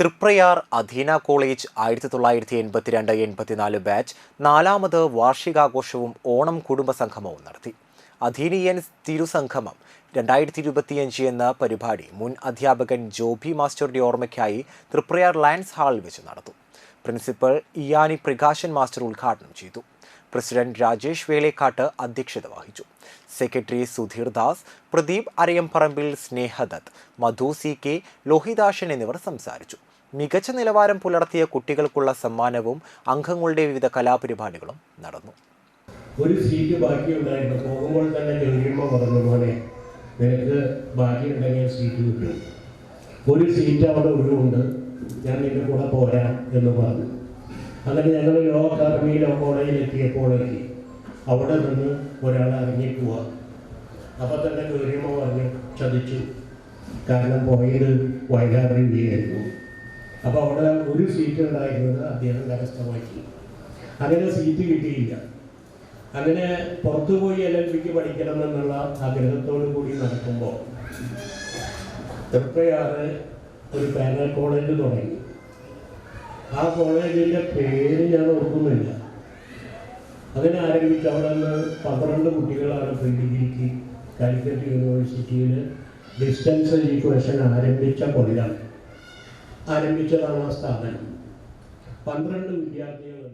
തൃപ്രയാർ അധീന കോളേജ് ആയിരത്തി തൊള്ളായിരത്തി എൺപത്തിരണ്ട് എൺപത്തിനാല് ബാച്ച് നാലാമത് വാർഷികാഘോഷവും ഓണം കുടുംബ സംഗമവും നടത്തി. അധീനിയൻ തിരുസംഗമം രണ്ടായിരത്തി ഇരുപത്തിയഞ്ച് എന്ന പരിപാടി മുൻ അധ്യാപകൻ ജോബി മാസ്റ്ററുടെ ഓർമ്മയ്ക്കായി തൃപ്രയാർ ലയൻസ് ഹാളിൽ വെച്ച് നടന്നു. പ്രിൻസിപ്പൽ ഇയാനി പ്രകാശൻ മാസ്റ്റർ ഉദ്ഘാടനം ചെയ്തു. പ്രസിഡന്റ് രാജേഷ് വേലേക്കാട്ട് അധ്യക്ഷത വഹിച്ചു. Secretary Sudheer Das Pradeep Arayamparambil Snehadath Madhu C K Lohidasan എന്നിവർ സംസാരിച്ചു. മികച്ച നിലവാരം പുലർത്തിയ കുട്ടികൾക്കുള്ള സമ്മാനവും അംഗങ്ങളുടെ വിവിധ കലാപരിപാടികളും നടന്നു. ഒരു സീറ്റ് ബാക്കിയുണ്ടായിരുന്നു. പോകുമ്പോൾ തന്നെ ജോലിയമ്മ പറഞ്ഞു മോനെ നിനക്ക് ബാക്കിയുണ്ടെങ്കിൽ സീറ്റ് കിട്ടും. ഒരു സീറ്റ് അവിടെ ഒഴിവുണ്ട് ഞാൻ നിന്റെ കൂടെ പോരാം എന്ന് പറഞ്ഞു. അങ്ങനെ ഞങ്ങൾ ലോക അക്കാദമി ലോ കോളേജിൽ എത്തിയപ്പോഴേക്ക് അവിടെ നിന്ന് ഒരാൾ ഇറങ്ങി പോവാ അപ്പം തന്നെ ഗൗരിയമ്മ പറഞ്ഞു ചതിച്ചു. കാരണം പോയത് വയനാട് ഇന്ത്യയായിരുന്നു അപ്പോൾ അവിടെ ഒരു സീറ്റ് ഉണ്ടായിരുന്നത് അദ്ദേഹം കരസ്ഥമാക്കി. അങ്ങനെ സീറ്റ് കിട്ടിയില്ല. അങ്ങനെ പുറത്തു പോയി എൽ എൽ പിക്ക് പഠിക്കണം എന്നുള്ള ആഗ്രഹത്തോടു കൂടി നടക്കുമ്പോൾ തൃപ്പയാറ് ഒരു പാനൽ കോളേജ് തുടങ്ങി. ആ കോളേജിന്റെ പേര് ഞാൻ ഓർക്കുന്നില്ല. അതിനെ ആരംഭിച്ച് അവിടെ നിന്ന് പന്ത്രണ്ട് കുട്ടികളാണ് പ്രീ ഡിഗ്രിക്ക് കാലിക്കറ്റ് യൂണിവേഴ്സിറ്റിയിൽ ഡിസ്റ്റൻസ് എഡ്യൂക്കേഷൻ ആരംഭിച്ച കൊല്ലം. ആരംഭിച്ചതാണ് ആ സ്ഥാപനം. പന്ത്രണ്ട് വിദ്യാർത്ഥികൾ